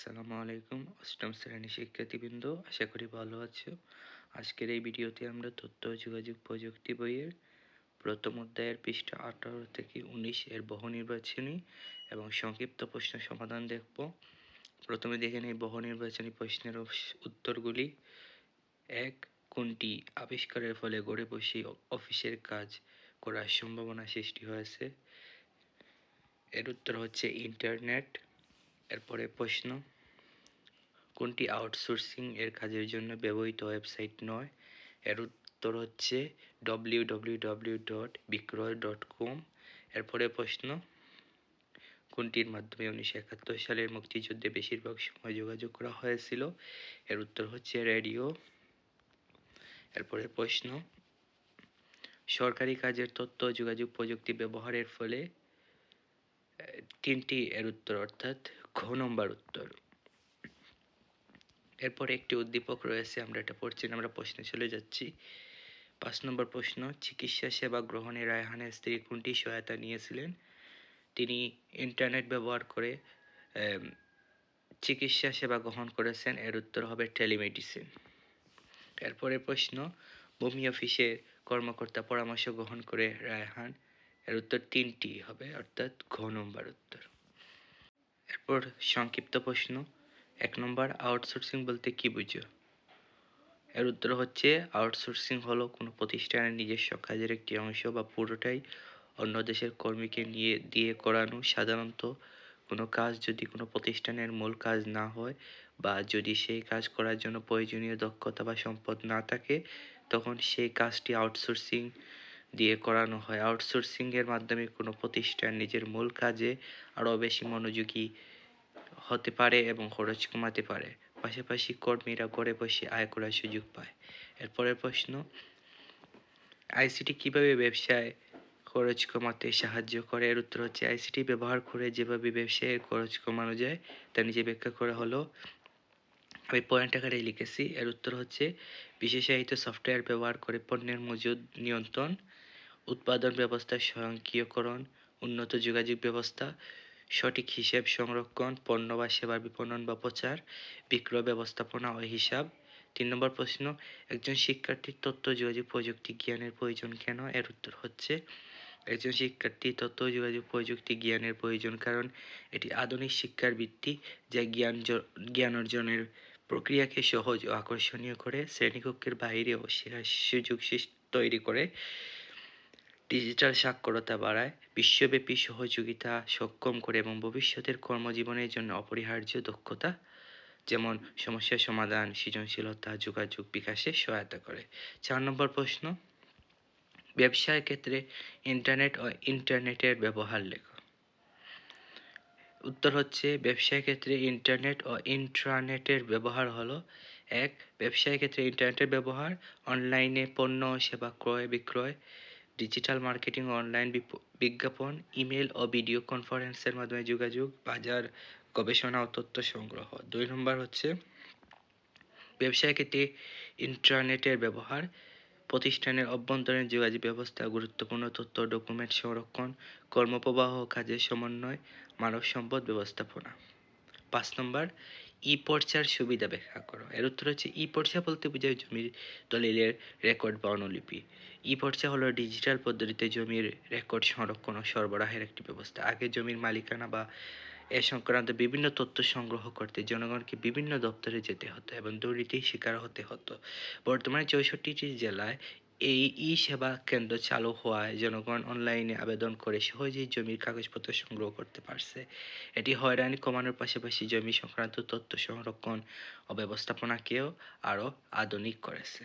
আসসালামু আলাইকুম, অষ্টম শ্রেণি শিক্ষার্থীবৃন্দ, আশা করি ভালো আছো। আজকের এই ভিডিওতে আমরা তথ্য যোগাযোগ প্রযুক্তি বইয়ের প্রথম অধ্যায়ের পৃষ্ঠা আঠারো থেকে উনিশ এর বহু নির্বাচনী এবং সংক্ষিপ্ত প্রশ্ন সমাধান দেখব। প্রথমে দেখে নেই বহু নির্বাচনী প্রশ্নের উত্তরগুলি। এক, কোনটি আবিষ্কারের ফলে গড়ে বসে অফিসের কাজ করার সম্ভাবনা সৃষ্টি হয়েছে? এর উত্তর হচ্ছে ইন্টারনেট। এরপরে প্রশ্ন, কোনটি আউটসোর্সিং এর কাজের জন্য ব্যবহৃত ওয়েবসাইট নয়? এর উত্তর হচ্ছে W W W dot Bikroy dot com এরপরে প্রশ্ন, কোনটির মাধ্যমে উনিশশো একাত্তর সালের মুক্তিযুদ্ধে বেশিরভাগ সময় যোগাযোগ করা হয়েছিল? এর উত্তর হচ্ছে রেডিও। এরপরে প্রশ্ন, সরকারি কাজের তথ্য যোগাযোগ প্রযুক্তি ব্যবহারের ফলে তিনটি এর উত্তর অর্থাৎ ঘ নম্বর উত্তর। এরপরে একটি উদ্দীপক রয়েছে, আমরা এটা পড়ছি আমরা প্রশ্নে চলে যাচ্ছি। পাঁচ নম্বর প্রশ্ন, চিকিৎসা সেবা গ্রহণে রায়হানের স্ত্রী কোনটি সহায়তা নিয়েছিলেন? তিনি ইন্টারনেট ব্যবহার করে চিকিৎসা সেবা গ্রহণ করেছেন, এর উত্তর হবে টেলিমেডিসিন। এরপরে প্রশ্ন, ভূমি অফিসের কর্মকর্তা পরামর্শ গ্রহণ করে রায়হান এর উত্তর তিনটি হবে, অর্থাৎ ঘ নম্বর উত্তর। এরপর সংক্ষিপ্ত প্রশ্ন, এক নম্বর আউটসোর্সিং বলতে কি বুঝো? এর উত্তর হচ্ছে আউটসোর্সিং হলো কোনো প্রতিষ্ঠানের নিজস্ব কাজের একটি অংশ বা পুরোটাই অন্য দেশের কর্মীকে নিয়ে, দিয়ে করানো। সাধারণত কোনো কাজ যদি কোনো প্রতিষ্ঠানের মূল কাজ না হয় বা যদি সেই কাজ করার জন্য প্রয়োজনীয় দক্ষতা বা সম্পদ না থাকে, তখন সেই কাজটি আউটসোর্সিং দিয়ে করানো হয়। আউটসোর্সিং এর মাধ্যমে কোনো প্রতিষ্ঠান নিজের মূল কাজে আরও বেশি মনোযোগী হতে পারে এবং খরচ কমাতে পারে। পাশাপাশি কর্মীরা ঘরে বসে আয় করার সুযোগ পায়। এরপরের প্রশ্ন আইসিটি কীভাবে ব্যবসায় খরচ কমাতে সাহায্য করে? এর উত্তর হচ্ছে আইসিটি ব্যবহার করে যেভাবে ব্যবসায়ের খরচ কমানো যায়, তা নিজে ব্যাখ্যা করা হলো। আমি পয়েন্ট আকারে লিখেছি। এর উত্তর হচ্ছে, বিশেষায়িত সফটওয়্যার ব্যবহার করে পণ্যের মজুদ নিয়ন্ত্রণ উৎপাদন ব্যবস্থার স্বয়ংক্রিয়করণ, উন্নত যোগাযোগ ব্যবস্থা, সঠিক হিসেব সংরক্ষণ, পণ্য বা সেবার বিপণন বা প্রচার, বিক্রয় ব্যবস্থাপনা ও হিসাব। তিন নম্বর প্রশ্ন, একজন শিক্ষার্থীর তথ্য, যোগাযোগ, প্রযুক্তি জ্ঞানের প্রয়োজন কেন? এর উত্তর হচ্ছে, একজন শিক্ষার্থী তথ্য, যোগাযোগ, প্রযুক্তি জ্ঞানের প্রয়োজন কারণ এটি আধুনিক শিক্ষার ভিত্তি যা জ্ঞান জ্ঞান অর্জনের প্রক্রিয়াকে সহজ ও আকর্ষণীয় করে, শ্রেণীকক্ষের বাইরেও শেখার সুযোগ তৈরি করে। ডিজিটাল সাক্ষরতা বাড়ায়, বিশ্বব্যাপী সহযোগিতা সক্ষম করে এবং ভবিষ্যতের কর্মজীবনের জন্য অপরিহার্য দক্ষতা, যেমন সমস্যা সমাধান, সৃজনশীলতা, যোগাযোগ বিকাশে সহায়তা করে। চার নম্বর প্রশ্ন, ব্যবসার ক্ষেত্রে ইন্টারনেট ও ইন্টারনেটের ব্যবহার লেখো। উত্তর হচ্ছে, ব্যবসার ক্ষেত্রে ইন্টারনেট ও ইন্ট্রানেটের ব্যবহার হলো এক। ব্যবসার ক্ষেত্রে ইন্টারনেটের ব্যবহার, অনলাইনে পণ্য সেবা ক্রয় বিক্রয় ডিজিটাল মার্কেটিং অনলাইন বিজ্ঞাপন ইমেল ও ভিডিও কনফারেন্সের মাধ্যমে যোগাযোগ, বাজার, গবেষণা ও তথ্য সংগ্রহ। দুই নম্বর হচ্ছে ব্যবসায় ক্ষেত্রে ইন্টারনেটের ব্যবহার। প্রতিষ্ঠানের অভ্যন্তরীণ যোগাযোগ ব্যবস্থা, গুরুত্বপূর্ণ তথ্য ডকুমেন্ট সংরক্ষণ, কর্মপ্রবাহ কাজের সমন্বয়, মানব সম্পদ ব্যবস্থাপনা। পাঁচ নম্বর ই পর্চার সুবিধা ব্যাখ্যা করো। এর উত্তর হচ্ছে, ই পর্চা বলতে বোঝায় জমির দলিলের রেকর্ড বা অনুলিপি। ই পর্চা হলো ডিজিটাল পদ্ধতিতে জমির রেকর্ড সংরক্ষণ ও সরবরাহের একটি ব্যবস্থা। আগে জমির মালিকানা বা এ সংক্রান্ত বিভিন্ন তথ্য সংগ্রহ করতে জনগণকে বিভিন্ন দপ্তরে যেতে হতো এবং দুর্নীতির শিকার হতে হতো। বর্তমানে চৌষট্টিটি জেলায় এই ই সেবা কেন্দ্র চালু হওয়ায় জনগণ অনলাইনে আবেদন করে সহজেই জমির কাগজপত্র সংগ্রহ করতে পারছে। এটি হয়রানি কমানোর পাশাপাশি জমি সংক্রান্ত তথ্য সংরক্ষণ ও ব্যবস্থাপনাকেও আরও আধুনিক করেছে।